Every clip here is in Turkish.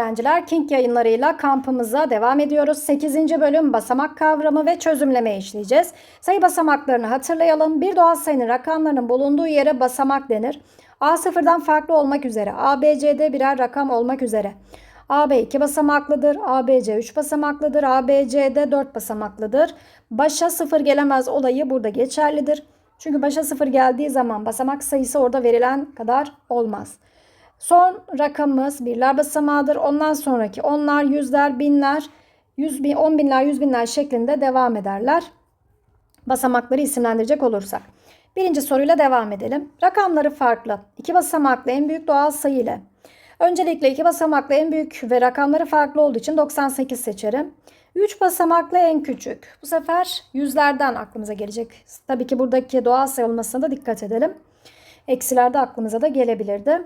Öğrenciler King yayınlarıyla kampımıza devam ediyoruz. 8. bölüm basamak kavramı ve çözümleme işleyeceğiz. Sayı basamaklarını hatırlayalım. Bir doğal sayının rakamlarının bulunduğu yere basamak denir. A sıfırdan farklı olmak üzere, A, B, C'de birer rakam olmak üzere. AB 2 basamaklıdır, ABC 3 basamaklıdır, ABC'de 4 basamaklıdır. Başa sıfır gelemez olayı burada geçerlidir. Çünkü başa sıfır geldiği zaman basamak sayısı orada verilen kadar olmaz. Son rakamımız birler basamağıdır. Ondan sonraki onlar, yüzler, binler, yüz bin, on binler, yüz binler şeklinde devam ederler. Basamakları isimlendirecek olursak. Birinci soruyla devam edelim. Rakamları farklı. İki basamaklı en büyük doğal sayı ile. Öncelikle iki basamaklı en büyük ve rakamları farklı olduğu için 98 seçerim. 3 basamaklı en küçük. Bu sefer yüzlerden aklımıza gelecek. Tabii ki buradaki doğal sayı olmasına da dikkat edelim. Eksilerde aklımıza da gelebilirdi.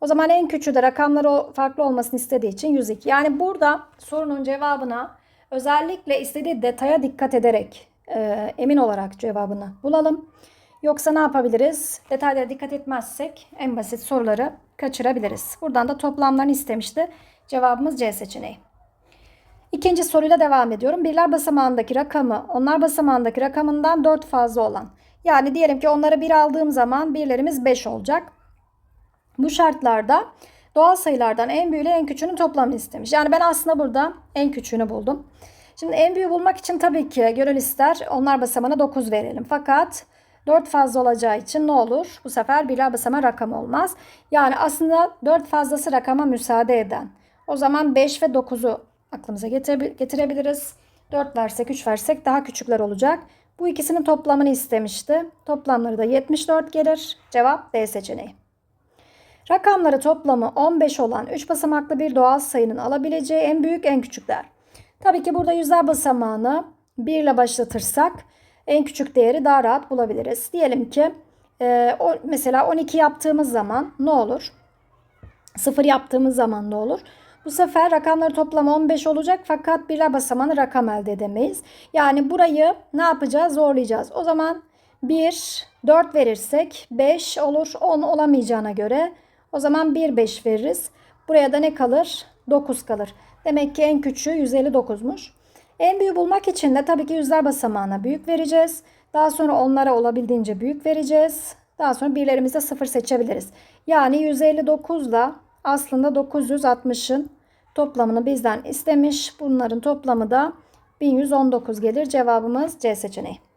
O zaman en küçüğü de rakamları farklı olmasını istediği için 102. Yani burada sorunun cevabına özellikle istediği detaya dikkat ederek e, emin olarak cevabını bulalım. Yoksa ne yapabiliriz? Detaylara dikkat etmezsek en basit soruları kaçırabiliriz. Buradan da toplamlarını istemişti. Cevabımız C seçeneği. İkinci soruyla devam ediyorum. Birler basamağındaki rakamı onlar basamağındaki rakamından 4 fazla olan. Yani diyelim ki onları 1 aldığım zaman birlerimiz 5 olacak. Bu şartlarda doğal sayılardan en büyüğüyle en küçüğünün toplamını istemiş. Yani ben aslında burada en küçüğünü buldum. Şimdi en büyüğü bulmak için tabii ki gönül ister onlar basamağına 9 verelim. Fakat 4 fazla olacağı için ne olur? Bu sefer birler basamağı rakam olmaz. Yani aslında 4 fazlası rakama müsaade eden. O zaman 5 ve 9'u aklımıza getirebiliriz. 4 versek 3 versek daha küçükler olacak. Bu ikisinin toplamını istemişti. Toplamları da 74 gelir. Cevap D seçeneği. Rakamları toplamı 15 olan 3 basamaklı bir doğal sayının alabileceği en büyük en küçükler. Tabii ki burada yüzler basamağını 1 ile başlatırsak en küçük değeri daha rahat bulabiliriz. Diyelim ki e, o, mesela 12 yaptığımız zaman ne olur? 0 yaptığımız zaman ne olur? Bu sefer rakamları toplamı 15 olacak fakat birler basamağını rakam elde edemeyiz. Yani burayı ne yapacağız? Zorlayacağız. O zaman 1, 4 verirsek 5 olur. 10 olamayacağına göre o zaman 1, 5 veririz. Buraya da ne kalır? 9 kalır. Demek ki en küçüğü 159'muş. En büyüğü bulmak için de tabii ki yüzler basamağına büyük vereceğiz. Daha sonra onlara olabildiğince büyük vereceğiz. Daha sonra birlerimizde 0 seçebiliriz. Yani 159 ile aslında 960'ın toplamını bizden istemiş. Bunların toplamı da 1119 gelir. Cevabımız C seçeneği.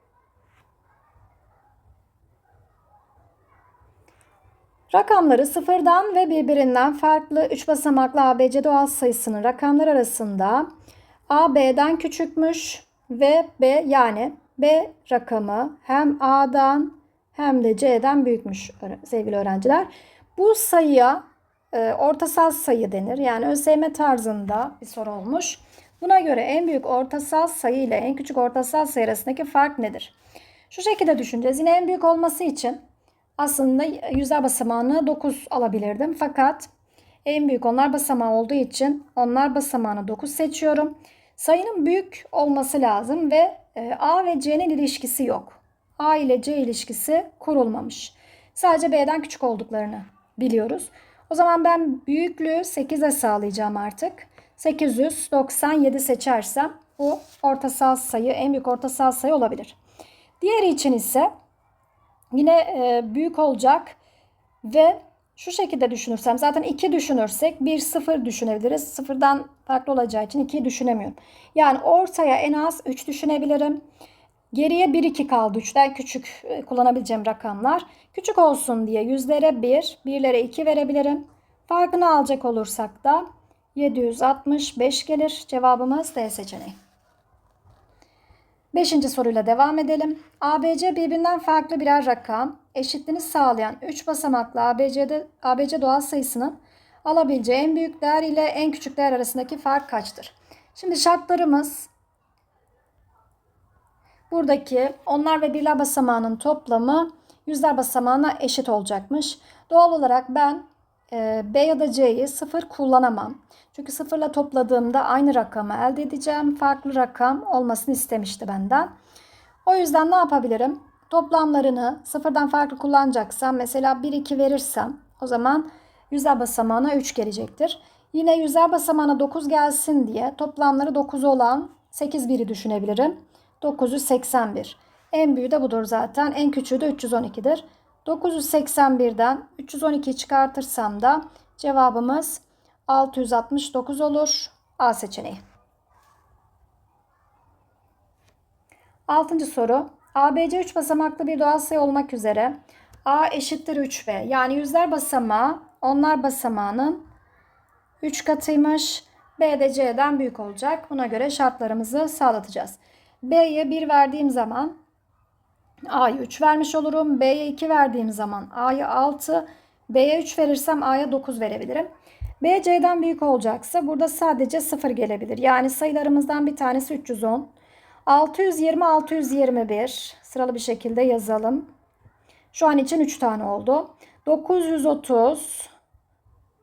Rakamları sıfırdan ve birbirinden farklı 3 basamaklı ABC doğal sayısının rakamlar arasında A B'den küçükmüş ve B yani B rakamı hem A'dan hem de C'den büyükmüş sevgili öğrenciler. Bu sayıya e, ortasal sayı denir. Yani ÖSYM tarzında bir soru olmuş. Buna göre en büyük ortasal sayı ile en küçük ortasal sayı arasındaki fark nedir? Şu şekilde düşüneceğiz. Yine en büyük olması için aslında yüzler basamağını 9 alabilirdim. Fakat en büyük onlar basamağı olduğu için onlar basamağını 9 seçiyorum. Sayının büyük olması lazım ve e, A ve C'nin ilişkisi yok. A ile C ilişkisi kurulmamış. Sadece B'den küçük olduklarını biliyoruz. O zaman ben büyüklüğü 8'e sağlayacağım artık. 897 seçersem bu ortasal sayı en büyük ortasal sayı olabilir. Diğeri için ise yine e, büyük olacak ve şu şekilde düşünürsem zaten 2 düşünürsek 1 0 düşünebiliriz. Sıfırdan farklı olacağı için 2'yi düşünemiyorum. Yani ortaya en az 3 düşünebilirim. Geriye 1 2 kaldı. 3'ten küçük e, kullanabileceğim rakamlar. Küçük olsun diye yüzlere 1, birlere 2 verebilirim. Farkını alacak olursak da 765 gelir. Cevabımız D seçeneği. Beşinci soruyla devam edelim. ABC birbirinden farklı birer rakam, eşitliğini sağlayan 3 basamaklı ABC'de, ABC doğal sayısının alabileceği en büyük değer ile en küçük değer arasındaki fark kaçtır? Şimdi şartlarımız buradaki onlar ve birler basamağının toplamı yüzler basamağına eşit olacakmış. Doğal olarak ben B ya da C'yi sıfır kullanamam. Çünkü sıfırla topladığımda aynı rakamı elde edeceğim. Farklı rakam olmasını istemişti benden. O yüzden ne yapabilirim? Toplamlarını sıfırdan farklı kullanacaksam mesela 1 2 verirsem o zaman yüzler basamağına 3 gelecektir. Yine yüzler basamağına 9 gelsin diye toplamları 9 olan 8 biri düşünebilirim. 981. En büyüğü de budur zaten. En küçüğü de 312'dir. 981'den 312'yi çıkartırsam da cevabımız 669 olur. A seçeneği. Altıncı soru. ABC 3 basamaklı bir doğal sayı olmak üzere A eşittir 3B. Yani yüzler basamağı onlar basamağının 3 katıymış. B de C'den büyük olacak. Buna göre şartlarımızı sağlatacağız. B'ye 1 verdiğim zaman A'yı 3 vermiş olurum. B'ye 2 verdiğim zaman A'yı 6. B'ye 3 verirsem A'ya 9 verebilirim. B C'den büyük olacaksa burada sadece 0 gelebilir. Yani sayılarımızdan bir tanesi 310. 620 621 sıralı bir şekilde yazalım. Şu an için 3 tane oldu. 930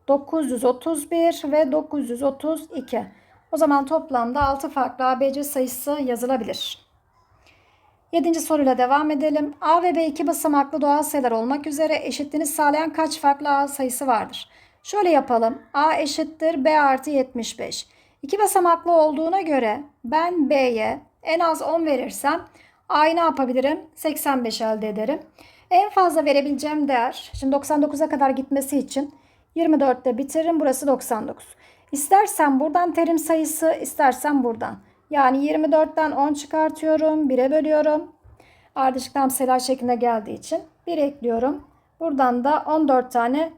931 ve 932. O zaman toplamda 6 farklı ABC sayısı yazılabilir. 7. soruyla devam edelim. A ve B iki basamaklı doğal sayılar olmak üzere eşitliğini sağlayan kaç farklı A sayısı vardır? Şöyle yapalım. A eşittir B artı 75. İki basamaklı olduğuna göre ben B'ye en az 10 verirsem A'yı ne yapabilirim? 85 elde ederim. En fazla verebileceğim değer, şimdi 99'a kadar gitmesi için 24'te bitiririm. Burası 99. İstersen buradan terim sayısı, istersen buradan. Yani 24'ten 10 çıkartıyorum. 1'e bölüyorum. Ardışık tam şeklinde geldiği için 1 ekliyorum. Buradan da 14 tane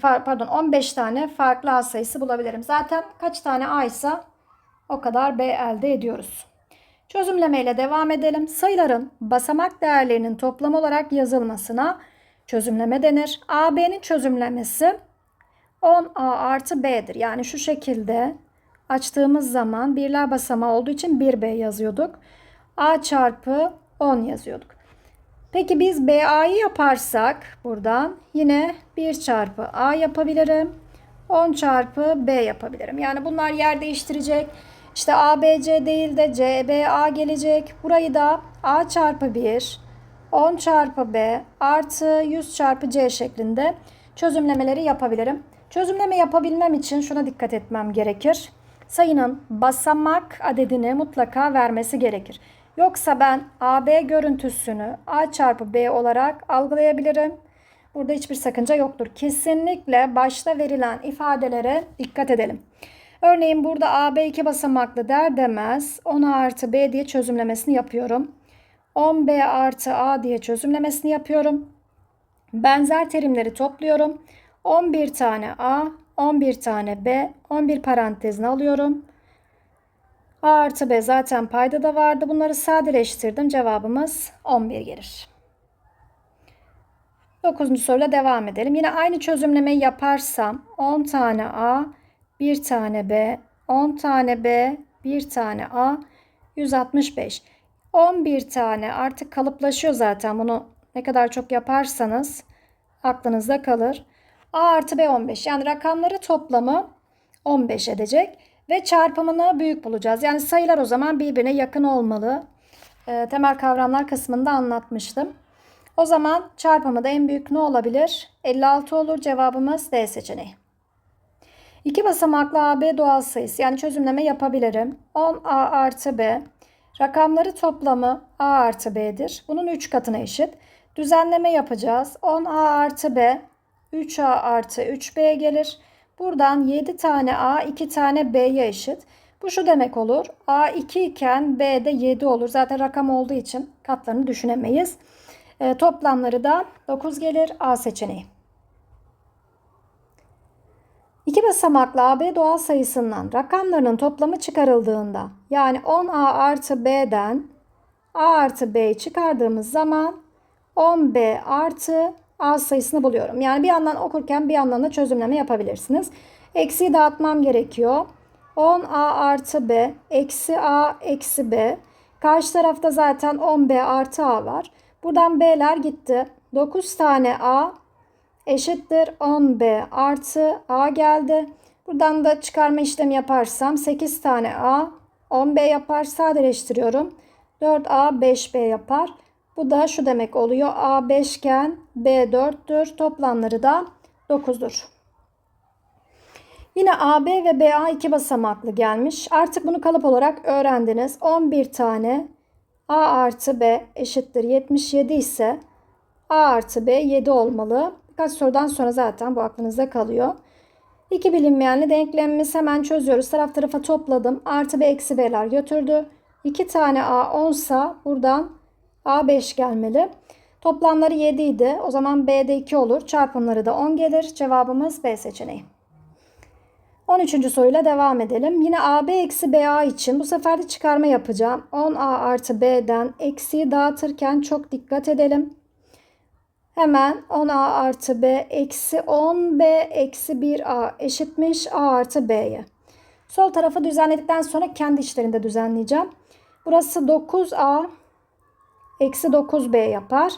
pardon 15 tane farklı A sayısı bulabilirim. Zaten kaç tane A ise o kadar B elde ediyoruz. Çözümleme ile devam edelim. Sayıların basamak değerlerinin toplam olarak yazılmasına çözümleme denir. AB'nin çözümlemesi 10A artı B'dir. Yani şu şekilde açtığımız zaman birler basamağı olduğu için 1B yazıyorduk. A çarpı 10 yazıyorduk. Peki biz BA'yı yaparsak buradan yine 1 çarpı A yapabilirim. 10 çarpı B yapabilirim. Yani bunlar yer değiştirecek. İşte ABC değil de CBA gelecek. Burayı da A çarpı 1, 10 çarpı B artı 100 çarpı C şeklinde çözümlemeleri yapabilirim. Çözümleme yapabilmem için şuna dikkat etmem gerekir. Sayının basamak adedini mutlaka vermesi gerekir. Yoksa ben AB görüntüsünü A çarpı B olarak algılayabilirim. Burada hiçbir sakınca yoktur. Kesinlikle başta verilen ifadelere dikkat edelim. Örneğin burada AB iki basamaklı der demez 10 artı B diye çözümlemesini yapıyorum. 10B artı A diye çözümlemesini yapıyorum. Benzer terimleri topluyorum. 11 tane A, 11 tane B, 11 parantezine alıyorum. A artı B zaten payda da vardı. Bunları sadeleştirdim. Cevabımız 11 gelir. 9. soruyla devam edelim. Yine aynı çözümlemeyi yaparsam 10 tane A, 1 tane B, 10 tane B, 1 tane A, 165. 11 tane artık kalıplaşıyor zaten. Bunu ne kadar çok yaparsanız aklınızda kalır. A artı B 15. Yani rakamları toplamı 15 edecek. Ve çarpımını büyük bulacağız. Yani sayılar o zaman birbirine yakın olmalı. E, temel kavramlar kısmında anlatmıştım. O zaman çarpımı da en büyük ne olabilir? 56 olur. Cevabımız D seçeneği. İki basamaklı AB doğal sayısı yani çözümleme yapabilirim. 10A artı B. Rakamları toplamı A artı B'dir. Bunun 3 katına eşit. Düzenleme yapacağız. 10A artı B 3A artı 3B gelir. Buradan 7 tane A 2 tane B'ye eşit. Bu şu demek olur. A 2 iken B de 7 olur. Zaten rakam olduğu için katlarını düşünemeyiz. E, toplamları da 9 gelir A seçeneği. İki basamaklı AB doğal sayısından rakamlarının toplamı çıkarıldığında yani 10A artı B'den A artı B'yi çıkardığımız zaman 10B artı A sayısını buluyorum. Yani bir yandan okurken bir yandan da çözümleme yapabilirsiniz. Eksiyi dağıtmam gerekiyor. 10A artı B eksi A eksi B. Karşı tarafta zaten 10B artı A var. Buradan B'ler gitti. 9 tane A eşittir 10B artı A geldi. Buradan da çıkarma işlemi yaparsam 8 tane A 10B yapar. Sadeleştiriyorum. 4A 5B yapar. Bu da şu demek oluyor. A 5 iken B 4'tür. Toplamları da 9'dur. Yine AB ve BA iki basamaklı gelmiş. Artık bunu kalıp olarak öğrendiniz. 11 tane A artı B eşittir 77 ise A artı B 7 olmalı. Birkaç sorudan sonra zaten bu aklınızda kalıyor. İki bilinmeyenli denklemimiz hemen çözüyoruz. Taraf tarafa topladım. Artı B eksi B'ler götürdü. 2 tane A 10 sa buradan A 5 gelmeli. Toplamları 7 idi. O zaman B'de 2 olur. Çarpımları da 10 gelir. Cevabımız B seçeneği. 13. soruyla devam edelim. Yine AB eksi BA için bu sefer de çıkarma yapacağım. 10A artı B'den eksiyi dağıtırken çok dikkat edelim. Hemen 10A artı B eksi 10B eksi 1A eşitmiş A artı B'ye. Sol tarafı düzenledikten sonra kendi içlerinde düzenleyeceğim. Burası 9A eksi 9B yapar.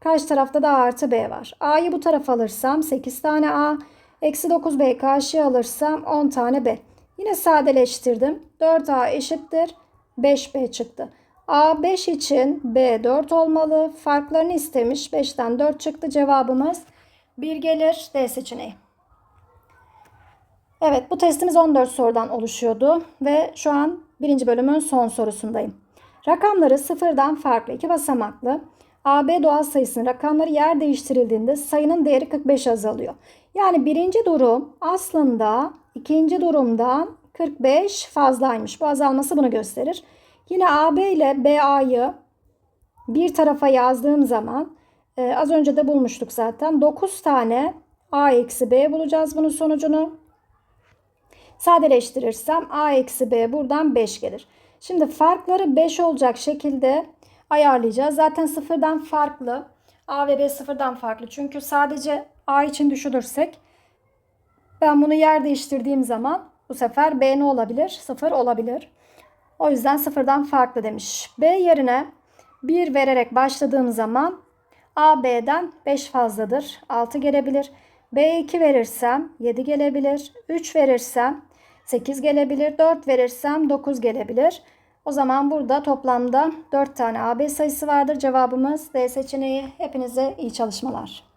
Karşı tarafta da artı B var. A'yı bu tarafa alırsam 8 tane A. Eksi 9B karşıya alırsam 10 tane B. Yine sadeleştirdim. 4A eşittir 5B çıktı. A 5 için B 4 olmalı. Farklarını istemiş. 5'ten 4 çıktı. Cevabımız 1 gelir. D seçeneği. Evet bu testimiz 14 sorudan oluşuyordu ve şu an birinci bölümün son sorusundayım. Rakamları sıfırdan farklı iki basamaklı AB doğal sayısının rakamları yer değiştirildiğinde sayının değeri 45 azalıyor. Yani birinci durum aslında ikinci durumdan 45 fazlaymış. Bu azalması bunu gösterir. Yine AB ile BA'yı bir tarafa yazdığım zaman e, az önce de bulmuştuk zaten. 9 tane A eksi B bulacağız bunun sonucunu. Sadeleştirirsem A eksi B buradan 5 gelir. Şimdi farkları 5 olacak şekilde ayarlayacağız. Zaten sıfırdan farklı. A ve B sıfırdan farklı. Çünkü sadece A için düşünürsek ben bunu yer değiştirdiğim zaman bu sefer B ne olabilir? Sıfır olabilir. O yüzden sıfırdan farklı demiş. B yerine 1 vererek başladığım zaman A B'den 5 fazladır. 6 gelebilir. B 2 verirsem 7 gelebilir. 3 verirsem 8 gelebilir. 4 verirsem 9 gelebilir. O zaman burada toplamda 4 tane AB sayısı vardır. Cevabımız D seçeneği. Hepinize iyi çalışmalar.